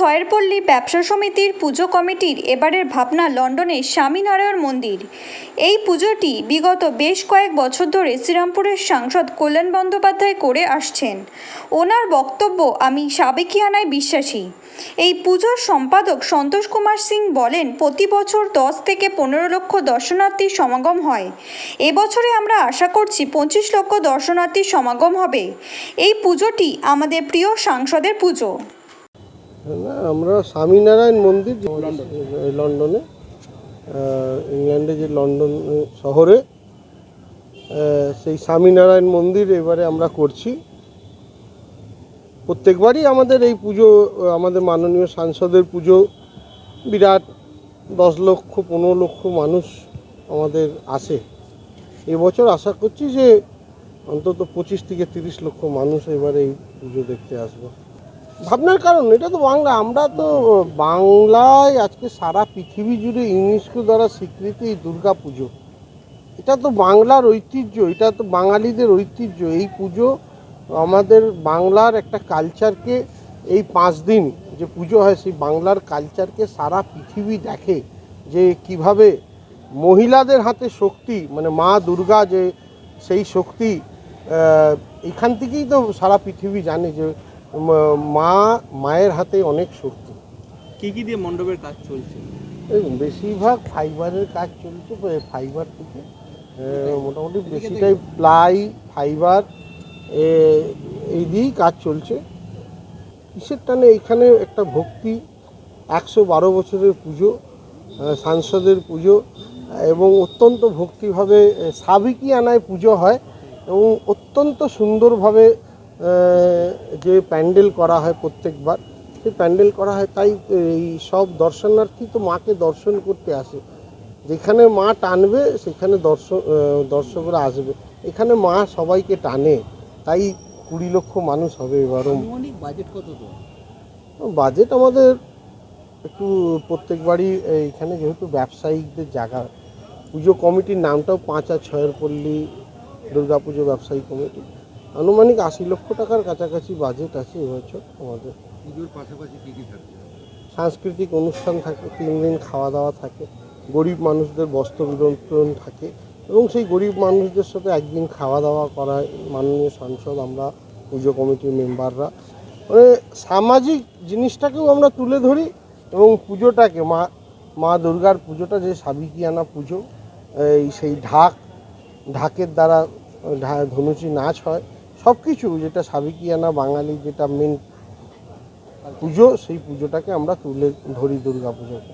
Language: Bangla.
পাঁচ ও ছয়ের পল্লী ব্যবসা সমিতির পুজো কমিটির এবারের ভাবনা লন্ডনের স্বামীনারায়ণ মন্দির। এই পুজোটি বিগত বেশ কয়েক বছর ধরে শ্রীরামপুরের সাংসদ কল্যাণ বন্দ্যোপাধ্যায় করে আসছেন। ওনার বক্তব্য আমি সাবেকিয়ানায় বিশ্বাসী। এই পুজোর সম্পাদক সন্তোষ কুমার সিং বলেন, প্রতি বছর দশ থেকে পনেরো লক্ষ দর্শনার্থীর সমাগম হয়। এবছরে আমরা আশা করছি পঁচিশ লক্ষ দর্শনার্থীর সমাগম হবে। এই পুজোটি আমাদের প্রিয় সাংসদের পুজো। আমরা স্বামীনারায়ণ মন্দির লন্ডনে ইংল্যান্ডে যে লন্ডন শহরে সেই স্বামীনারায়ণ মন্দির এবারে আমরা করছি। প্রত্যেকবারই আমাদের এই পুজো, আমাদের মাননীয় সাংসদের পুজো, বিরাট দশ লক্ষ, পনেরো লক্ষ মানুষ আমাদের আসে। এবছর আশা করছি যে অন্তত পঁচিশ থেকে তিরিশ লক্ষ মানুষ এবারে এই পুজো দেখতে আসবে। ভাবনার কারণ, এটা তো বাংলা। আমরা তো বাংলায় আজকে সারা পৃথিবী জুড়ে ইউনেস্কো দ্বারা স্বীকৃতি এই দুর্গা পুজো। এটা তো বাংলার ঐতিহ্য, এটা তো বাঙালিদের ঐতিহ্য। এই পুজো আমাদের বাংলার একটা কালচারকে এই পাঁচ দিন যে পুজো হয়, সেই বাংলার কালচারকে সারা পৃথিবী দেখে যে কীভাবে মহিলাদের হাতে শক্তি মানে মা দুর্গা যে সেই শক্তি এখান থেকেই তো সারা পৃথিবী জানে যে ম- মায়ের হাতে অনেক শক্তি। কি কি দিয়ে মণ্ডপের কাজ চলছে? বেশিরভাগ ফাইবারের কাজ চলছে ফাইবার থেকে। মোটামুটি বেশিটাই প্লাই ফাইবার এই দিয়েই কাজ চলছে। কিসের টানে এখানে একটা ভক্তি একশো বারো বছরের পুজো সাংসদের পুজো এবং অত্যন্ত ভক্তিভাবে এ, সাবেকি আনায় পুজো হয় এবং অত্যন্ত সুন্দরভাবে যে প্যান্ডেল করা হয় প্রত্যেকবার সেই প্যান্ডেল করা হয় তাই এই সব দর্শনার্থী তো মাকে দর্শন করতে আসে। যেখানে মা টানবে সেখানে দর্শক দর্শকরা আসবে। এখানে মা সবাইকে টানে তাই কুড়ি লক্ষ মানুষ হবে এবারও। বাজেট কত বাজেট আমাদের একটু প্রত্যেকবারই এইখানে যেহেতু ব্যবসায়িকদের জায়গা পুজো কমিটির নামটাও পাঁচ আর ছয়ের পল্লী দুর্গাপুজো ব্যবসায়ী কমিটি। আনুমানিক আশি লক্ষ টাকার কাছাকাছি বাজেট আছে এবছর আমাদের। পুজোর পাশাপাশি কি কি থাকছে? সাংস্কৃতিক অনুষ্ঠান থাকে তিন দিন খাওয়া দাওয়া থাকে গরিব মানুষদের বস্ত্র বিতরণ থাকে এবং সেই গরিব মানুষদের সাথে একদিন খাওয়া দাওয়া করায় মাননীয় সাংসদ আমরা পুজো কমিটির মেম্বাররা। মানে সামাজিক জিনিসটাকেও আমরা তুলে ধরি এবং পুজোটাকে মা মা দুর্গার পুজোটা যে সাবিকিয়ানা পুজো এই সেই ঢাক ঢাকের দ্বারা ধনুচি নাচ হয় সব কিছু যেটা সাবিকিয়ানা, বাঙালি যেটা মেন পুজো, সেই পুজোটাকে আমরা তুলে ধরি দুর্গা পুজোকে